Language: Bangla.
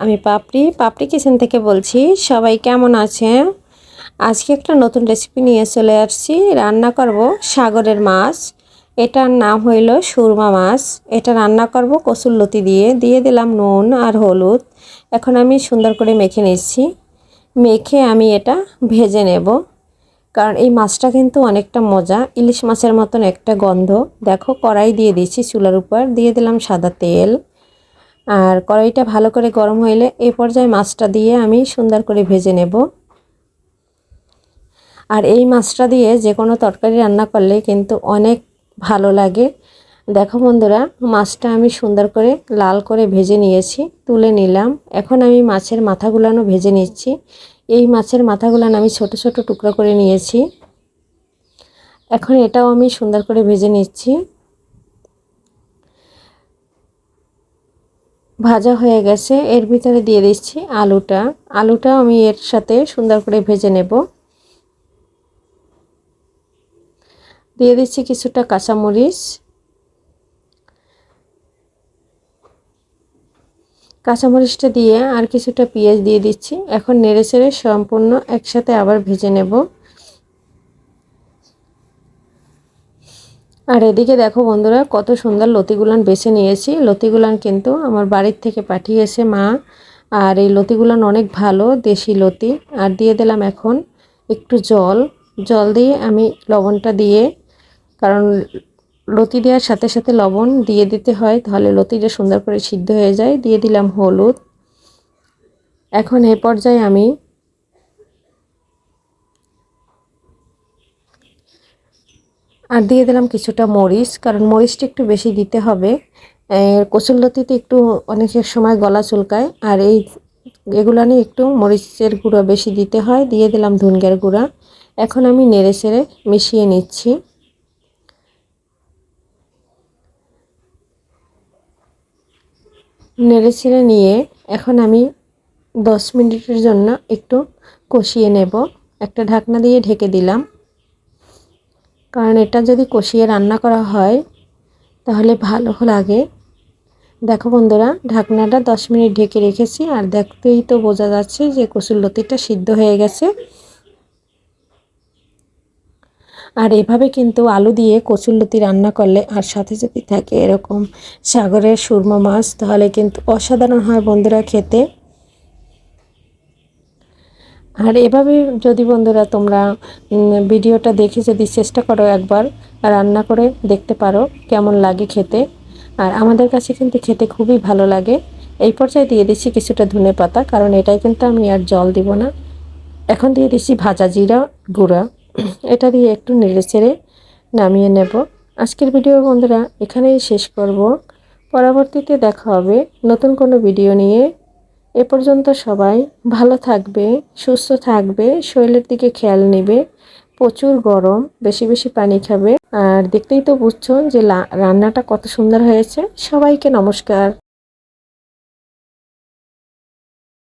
আমি পাপড়ি পাপড়ি কিচেন থেকে বলছি, সবাই কেমন আছে আজকে একটা নতুন রেসিপি নিয়ে চলে আসছি। রান্না করব সাগরের মাছ। এটার নাম হইল সুরমা মাছ। এটা রান্না করব কসুরলতি দিয়ে। দিয়ে দিলাম নুন আর হলুদ। এখন আমি সুন্দর করে মেখে নিচ্ছি। মেখে আমি এটা ভেজে নেব। কারণ এই মাছটা কিন্তু অনেকটা মজা। ইলিশ মাছের মতন একটা গন্ধ। দেখো কড়াই দিয়ে দিচ্ছি চুলার উপর। দিয়ে দিলাম সাদা তেল। আর কড়াইটা ভালো করে গরম হইলে এই পর্যায়ে মাছটা দিয়ে আমি সুন্দর করে ভেজে নেব। আর এই মাছটা দিয়ে যে কোনো তরকারি রান্না করলে কিন্তু অনেক ভালো লাগে। দেখো বন্ধুরা, মাছটা আমি সুন্দর করে লাল করে ভেজে নিয়েছি, তুলে নিলাম। এখন আমি মাছের মাথাগুলানো ভেজে নিচ্ছি। এই মাছের মাথাগুলান আমি ছোট ছোট টুকরো করে নিয়েছি। এখন এটাও আমি সুন্দর করে ভেজে নিচ্ছি। ভাজা হয়ে গেছে। এর ভিতরে দিয়ে দিচ্ছি আলুটা। আলুটা আমি এর সাথে সুন্দর করে ভেজে নেব। দিয়ে দিচ্ছি কিছুটা কাঁচামরিচ। কাঁচামরিচটা দিয়ে আর কিছুটা পেঁয়াজ দিয়ে দিচ্ছি। এখন নেড়ে চেড়ে সম্পূর্ণ একসাথে আবার ভেজে নেব। আর এদিকে দেখো বন্ধুরা, কত সুন্দর লতিগুলান বেছে নিয়েছি। লতিগুলান কিন্তু আমার বাড়ির থেকে পাঠিয়েছে মা। আর এই লতিগুলান অনেক ভালো, দেশি লতি। আর দিয়ে দিলাম এখন একটু জল। জল দিয়ে আমি লবণটা দিয়ে, কারণ লতি দেওয়ার সাথে সাথে লবণ দিয়ে দিতে হয়, তাহলে লতিটা সুন্দর করে সিদ্ধ হয়ে যায়। দিয়ে দিলাম হলুদ। এখন এ পর্যায়ে আমি আর দিয়ে দিলাম কিছুটা মরিচ, কারণ মরিচটা একটু বেশি দিতে হবে। কচুরলতিতে একটু অনেকের সময় গলা চুলকায়, আর এই এগুলো নিয়ে একটু মরিচের গুঁড়া বেশি দিতে হয়। দিয়ে দিলাম ধুনগের গুঁড়া। এখন আমি নেড়ে চেড়ে মিশিয়ে নিচ্ছি। নেড়ে ছেড়ে নিয়ে এখন আমি দশ মিনিটের জন্য একটু কষিয়ে নেব। একটা ঢাকনা দিয়ে ঢেকে দিলাম। কারণ এটা যদি কষিয়ে রান্না করা হয়, তাহলে ভালো লাগে। দেখো বন্ধুরা, ঢাকনাটা দশ মিনিট ঢেকে রেখেছি, আর দেখতেই তো বোঝা যাচ্ছে যে লতিটা সিদ্ধ হয়ে গেছে। আর এভাবে কিন্তু আলু দিয়ে কচুর লতি রান্না করলে আর সাথে যদি থাকে এরকম সাগরের সুরমা মাছ, তাহলে কিন্তু অসাধারণ হয় বন্ধুরা খেতে। আর এভাবে যদি বন্ধুরা তোমরা ভিডিওটা দেখে যদি চেষ্টা করো একবার রান্না করে দেখতে পারো কেমন লাগে খেতে। আর আমাদের কাছে কিন্তু খেতে খুবই ভালো লাগে। এই পর্যায়ে দিয়ে দিচ্ছি কিছুটা ধনে পাতা, কারণ এটাই কিন্তু আমি আর জল দিব না। এখন দিয়ে দিচ্ছি ভাজা জিরা গুঁড়া। এটা দিয়ে একটু নেড়ে চেড়ে নামিয়ে নেব। আজকের ভিডিও বন্ধুরা এখানেই শেষ করব। পরবর্তীতে দেখা হবে নতুন কোনো ভিডিও নিয়ে। এ পর্যন্ত সবাই ভালো থাকবে, সুস্থ থাকবে, শরীরের দিকে খেয়াল নেবে, প্রচুর গরম, বেশি বেশি পানি খাবে। আর দেখতেই তো বুঝছ যে রান্নাটা কত সুন্দর হয়েছে। সবাইকে নমস্কার।